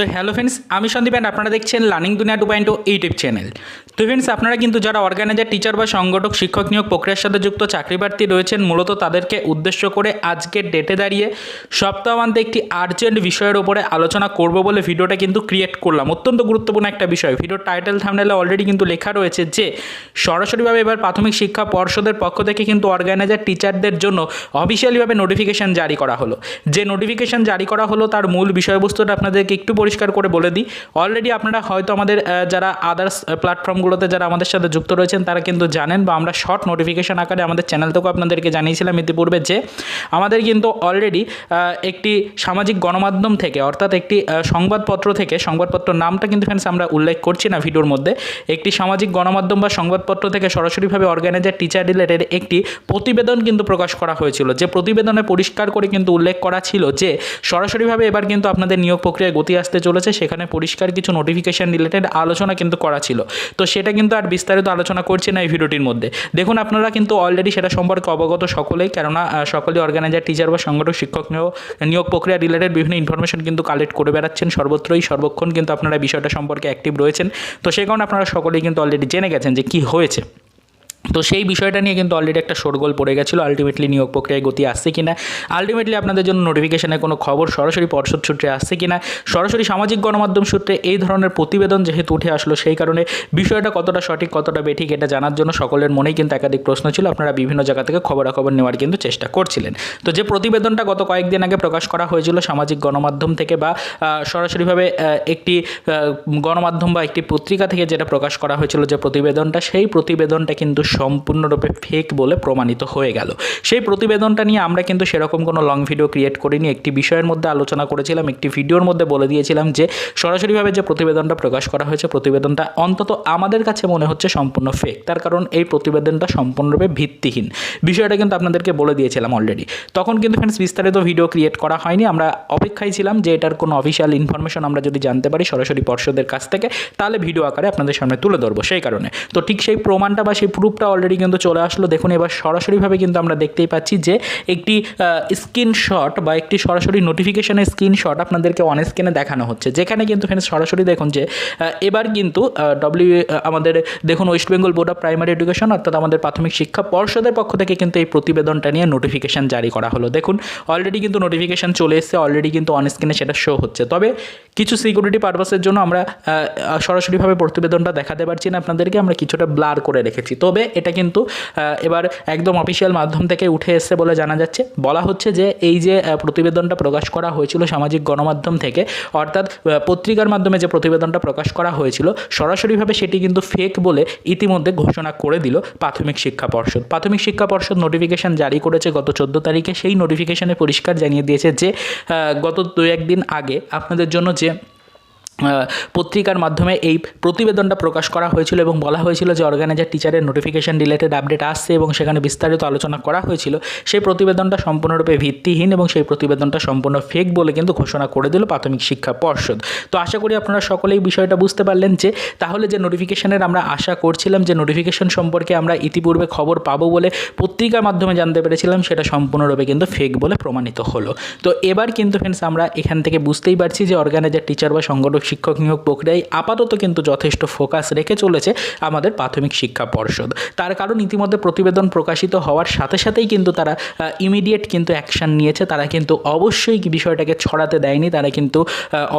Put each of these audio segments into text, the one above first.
তো hello friends আমি Sandeep and আপনারা দেখছেন learning Duniya two point YouTube channel তো ফ্রেন্ডস আপনারা কিন্তু যারা অর্গানাইজার টিচার বা সংগঠক, শিক্ষক নিয়োগ প্রক্রিয়ার সাথে যুক্ত চাকরি প্রার্থী রয়েছেন, মূলত তাদেরকে উদ্দেশ্য করে আজকের ডেটে দাঁড়িয়ে সপ্তাহান্তে একটি আর্জেন্ট বিষয়ের ওপরে আলোচনা করব বলে ভিডিওটা কিন্তু ক্রিয়েট করলাম। অত্যন্ত গুরুত্বপূর্ণ একটা বিষয়। ভিডিওর টাইটেল থামনেলে অলরেডি কিন্তু লেখা রয়েছে যে, সরাসরিভাবে এবার প্রাথমিক শিক্ষা পর্ষদের পক্ষ থেকে কিন্তু অর্গানাইজার টিচারদের জন্য অফিসিয়ালিভাবে নোটিফিকেশন জারি করা হলো। যে নোটিফিকেশন জারি করা হলো তার মূল বিষয়বস্তুটা আপনাদেরকে একটু পরিষ্কার করে বলে দিই। অলরেডি আপনারা হয়তো আমাদের যারা আদার্স প্ল্যাটফর্মগুলোতে যারা আমাদের সাথে যুক্ত রয়েছেন, তারা কিন্তু জানেন বা আমরা শর্ট নোটিফিকেশন আকারে আমাদের চ্যানেল থেকেও আপনাদেরকে জানিয়েছিলাম ইতিপূর্বে যে, আমাদের কিন্তু অলরেডি একটি সামাজিক গণমাধ্যম থেকে, অর্থাৎ একটি সংবাদপত্র থেকে সংবাদপত্র নামটা কিন্তু ফ্রেন্ডস আমরা উল্লেখ করছি না ভিডিওর মধ্যে, একটি সামাজিক গণমাধ্যম বা সংবাদপত্র থেকে সরাসরিভাবে অর্গানাইজার টিচার রিলেটেড একটি প্রতিবেদন কিন্তু প্রকাশ করা হয়েছিল। যে প্রতিবেদনে পরিষ্কার করে কিন্তু উল্লেখ করা ছিল যে, সরাসরিভাবে এবার কিন্তু আপনাদের নিয়োগ প্রক্রিয়ায় গতি আসতে চলেছে, সেখানে পরিষ্কার কিছু নোটিফিকেশন রিলেটেড আলোচনা কিন্তু করা ছিল। তো সেটা কিন্তু আর বিস্তারিত আলোচনা করছি না এই ভিডিওটির মধ্যে। দেখুন, আপনারা কিন্তু অলরেডি সেটা সম্পর্কে অবগত সকলেই, কেননা সকলে অর্গানাইজার টিচার বা সংগঠক, শিক্ষক নিয়োগ প্রক্রিয়া রিলেটেড বিভিন্ন ইনফরমেশন কিন্তু কালেক্ট করে বেড়াচ্ছেন। সর্বত্রই, সর্বক্ষণ কিন্তু আপনারা বিষয়টা সম্পর্কে অ্যাক্টিভ রয়েছেন। তো সেই কারণে আপনারা সকলেই কিন্তু অলরেডি জেনে গেছেন যে কী হয়েছে। তো সেই বিষয়টা নিয়ে কিন্তু অলরেডি একটা শোরগোল পড়ে গেছিল আলটিমেটলি নিয়োগ প্রক্রিয়ায় গতি আসছে কিনা আলটিমেটলি আপনাদের জন্য নোটিফিকেশনের কোনো খবর সরাসরি পর্ষদ সূত্রে আসছে কিনা, সরাসরি সামাজিক গণমাধ্যম সূত্রে এই ধরনের প্রতিবেদন যেহেতু উঠে আসলো সেই কারণে বিষয়টা কতটা সঠিক, কতটা বেঠিক এটা জানার জন্য সকলের মনেই কিন্তু একাধিক প্রশ্ন ছিল, আপনারা বিভিন্ন জায়গা থেকে খবরাখবর নেওয়ার কিন্তু চেষ্টা করছিলেন। তো যে প্রতিবেদনটা গত কয়েকদিন আগে প্রকাশ করা হয়েছিল সামাজিক গণমাধ্যম থেকে বা সরাসরিভাবে একটি গণমাধ্যম বা একটি পত্রিকা থেকে যেটা প্রকাশ করা হয়েছিল যে প্রতিবেদনটা, সেই প্রতিবেদনটা কিন্তু সম্পূর্ণরূপে ফেক বলে প্রমাণিত হয়ে গেল। সেই প্রতিবেদনটা নিয়ে আমরা কিন্তু সেরকম কোনো লং ভিডিও ক্রিয়েট করিনি। একটি বিষয়ের মধ্যে আলোচনা করেছিলাম, একটি ভিডিওর মধ্যে বলে দিয়েছিলাম যে, সরাসরিভাবে যে প্রতিবেদনটা প্রকাশ করা হয়েছে, প্রতিবেদনটা অন্তত আমাদের কাছে মনে হচ্ছে সম্পূর্ণ ফেক তার কারণ এই প্রতিবেদনটা সম্পূর্ণরূপে ভিত্তিহীন। বিষয়টা কিন্তু আপনাদেরকে বলে দিয়েছিলাম অলরেডি তখন কিন্তু ফ্রেন্ডস বিস্তারিত ভিডিও ক্রিয়েট করা হয়নি। আমরা অপেক্ষায় ছিলাম যে এটার কোনো অফিসিয়াল ইনফরমেশন আমরা যদি জানতে পারি সরাসরি পর্ষদের কাছ থেকে, তাহলে ভিডিও আকারে আপনাদের সামনে তুলে ধরবো সেই কারণে। তো ঠিক সেই প্রমাণটা বা সেই প্রুফটা অলরেডি কিন্তু চলে আসলো। দেখুন, এবার সরাসরিভাবে কিন্তু আমরা দেখতেই পাচ্ছি যে একটি স্ক্রিনশট বা একটি সরাসরি নোটিফিকেশনের স্ক্রিনশট আপনাদেরকে অন স্ক্রিনে দেখানো হচ্ছে। যেখানে কিন্তু ফ্রেন্ডস সরাসরি দেখুন যে এবার কিন্তু ডব্লিউ আমাদের দেখুন West Bengal board of primary education অর্থাৎ আমাদের প্রাথমিক শিক্ষা পর্ষদের পক্ষ থেকে কিন্তু এই প্রতিবেদনটা নিয়ে নোটিফিকেশন জারি করা হলো। দেখুন অলরেডি কিন্তু নোটিফিকেশন চলে এসেছে অলরেডি কিন্তু অন স্ক্রিনে সেটা শো হচ্ছে। তবে কিছু সিকিউরিটি পারপাসের জন্য আমরা সরাসরিভাবে প্রতিবেদনটা দেখাতে পারছি না আপনাদেরকে, আমরা কিছুটা ব্লার করে রেখেছি। তবে এটা কিন্তু এবার একদম অফিসিয়াল মাধ্যম থেকে উঠে এসছে বলে জানা যাচ্ছে। বলা হচ্ছে যে এই যে প্রতিবেদনটা প্রকাশ করা হয়েছিল সামাজিক গণমাধ্যম থেকে, অর্থাৎ পত্রিকার মাধ্যমে যে প্রতিবেদনটা প্রকাশ করা হয়েছিল, সরাসরিভাবে সেটি কিন্তু ফেক বলে ইতিমধ্যে ঘোষণা করে দিল প্রাথমিক শিক্ষা পর্ষদ। প্রাথমিক শিক্ষা পর্ষদ নোটিফিকেশন জারি করেছে গত চোদ্দ তারিখে। সেই নোটিফিকেশনে পরিষ্কার জানিয়ে দিয়েছে যে গত দু একদিন আগে আপনাদের জন্য যে পত্রিকার মাধ্যমে এই প্রতিবেদনটা প্রকাশ করা হয়েছিল এবং বলা হয়েছিল যে অর্গানাইজার টিচারের নোটিফিকেশন রিলেটেড আপডেট আসছে এবং সেখানে বিস্তারিত আলোচনা করা হয়েছিল। সেই প্রতিবেদনটা সম্পূর্ণরূপে ভিত্তিহীন এবং সেই প্রতিবেদনটা সম্পূর্ণ ফেক বলে কিন্তু ঘোষণা করে দিল প্রাথমিক শিক্ষা পর্ষদ। তো আশা করি আপনারা সকলেই বিষয়টা বুঝতে পারলেন যে, তাহলে যে নোটিফিকেশনের আমরা আশা করছিলাম যে নোটিফিকেশন সম্পর্কে আমরা ইতিপূর্বে খবর পাবো বলে পত্রিকার মাধ্যমে জানতে পেরেছিলাম, সেটা সম্পূর্ণরূপে কিন্তু ফেক বলে প্রমাণিত হলো। তো এবার কিন্তু ফ্রেন্ডস আমরা এখান থেকে বুঝতেই পারছি যে অর্গানাইজার টিচার বা সংগঠক শিক্ষক নিয়োগ প্রক্রিয়ায় আপাতত কিন্তু যথেষ্ট ফোকাস রেখে চলেছে আমাদের প্রাথমিক শিক্ষা পর্ষদ। তার কারণ ইতিমধ্যে প্রতিবেদন প্রকাশিত হওয়ার সাথে সাথেই কিন্তু তারা ইমিডিয়েট কিন্তু অ্যাকশান নিয়েছে। তারা কিন্তু অবশ্যই বিষয়টাকে ছড়াতে দেয়নি। তারা কিন্তু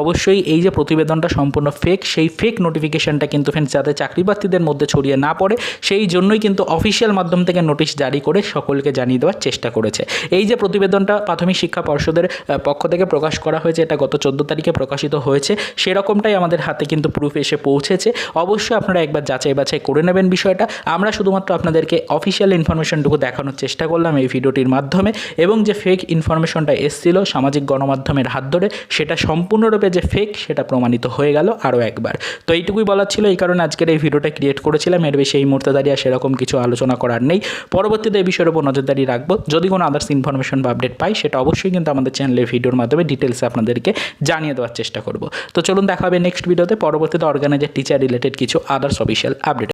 অবশ্যই এই যে প্রতিবেদনটা সম্পূর্ণ ফেক সেই ফেক নোটিফিকেশনটা কিন্তু ফ্রেন্ডস যাতে চাকরি প্রার্থীদের মধ্যে ছড়িয়ে না পড়ে, সেই জন্যই কিন্তু অফিসিয়াল মাধ্যম থেকে নোটিশ জারি করে সকলকে জানিয়ে দেওয়ার চেষ্টা করেছে। এই যে প্রতিবেদনটা প্রাথমিক শিক্ষা পর্ষদের পক্ষ থেকে প্রকাশ করা হয়েছে, এটা গত চোদ্দ তারিখে প্রকাশিত হয়েছে সেরকমটাই আমাদের হাতে কিন্তু প্রুফ এসে পৌঁছেছে। অবশ্যই আপনারা একবার যাচাই বাছাই করে নেবেন বিষয়টা। আমরা শুধুমাত্র আপনাদেরকে অফিসিয়াল ইনফরমেশনটুকু দেখানোর চেষ্টা করলাম এই ভিডিওটির মাধ্যমে এবং যে ফেক ইনফরমেশনটা এসেছিল সামাজিক গণমাধ্যমের হাত ধরে, সেটা সম্পূর্ণরূপে যে ফেক সেটা প্রমাণিত হয়ে গেল আরও একবার। তো এইটুকুই বলার ছিল, এই কারণে আজকের এই ভিডিওটা ক্রিয়েট করেছিলাম। এর বেশি এই মুহূর্তে দাঁড়িয়ে সেরকম কিছু আলোচনা করার নেই। পরবর্তীতে এই বিষয়ের উপর নজরদারি রাখব। যদি কোনো আদার্স ইনফরমেশন বা আপডেট পাই, সেটা অবশ্যই কিন্তু আমাদের চ্যানেলের ভিডিওর মাধ্যমে ডিটেলসে আপনাদেরকে জানিয়ে দেওয়ার চেষ্টা করব। তো চলুন দেখা হবে নেক্সট ভিডিওতে পরবর্তীতে অর্গানাইজার টিচার রিলেটেড কিছু আদার্স অফিসিয়াল আপডেট